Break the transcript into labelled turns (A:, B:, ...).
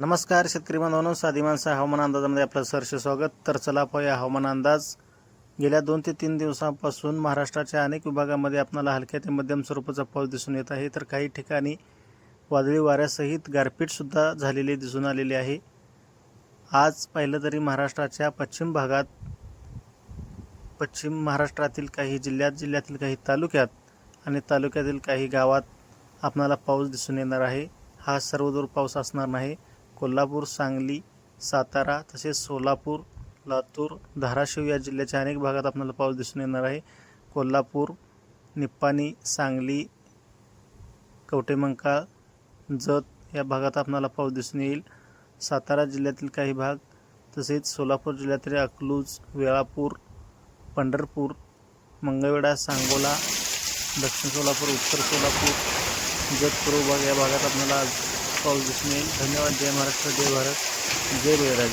A: नमस्कार शेतकरी बांधवांनो. साधी माणसा हवामान अंदाजामध्ये आपलं सरसे स्वागत. तर चला पाहूया हवामान अंदाज. गेल्या दोन ते तीन दिवसांपासून महाराष्ट्राच्या अनेक विभागामध्ये आपल्याला हलक्या ते मध्यम स्वरूपाचा पाऊस दिसून येत आहे. तर काही ठिकाणी वादळी वाऱ्यासहित गारपीटसुद्धा झालेली दिसून आलेली आहे. आज पाहिलं तरी महाराष्ट्राच्या पश्चिम भागात पश्चिम महाराष्ट्रातील काही जिल्ह्यात जिल्ह्यातील काही तालुक्यात आणि तालुक्यातील काही गावात आपणाला पाऊस दिसून येणार आहे. हा सर्वदूर पाऊस असणार नाही. कोल्हापूर सांगली सातारा तसेच सोलापूर लातूर धाराशिव या जिल्ह्याच्या अनेक भागात आपल्याला पाऊस दिसून येणार आहे. कोल्हापूर निप्पाणी सांगली कवटेमंकाळ जत या भागात आपणाला पाऊस दिसून येईल. सातारा जिल्ह्यातील काही भाग तसेच सोलापूर जिल्ह्यातील अकलूज वेळापूर पंढरपूर मंगळवेढा सांगोला दक्षिण सोलापूर उत्तर सोलापूर जत पूर्व भाग या भागात आपल्याला पाऊस दिसून येईल धन्यवाद. जय महाराष्ट्र जय भारत. जय बळीराजा.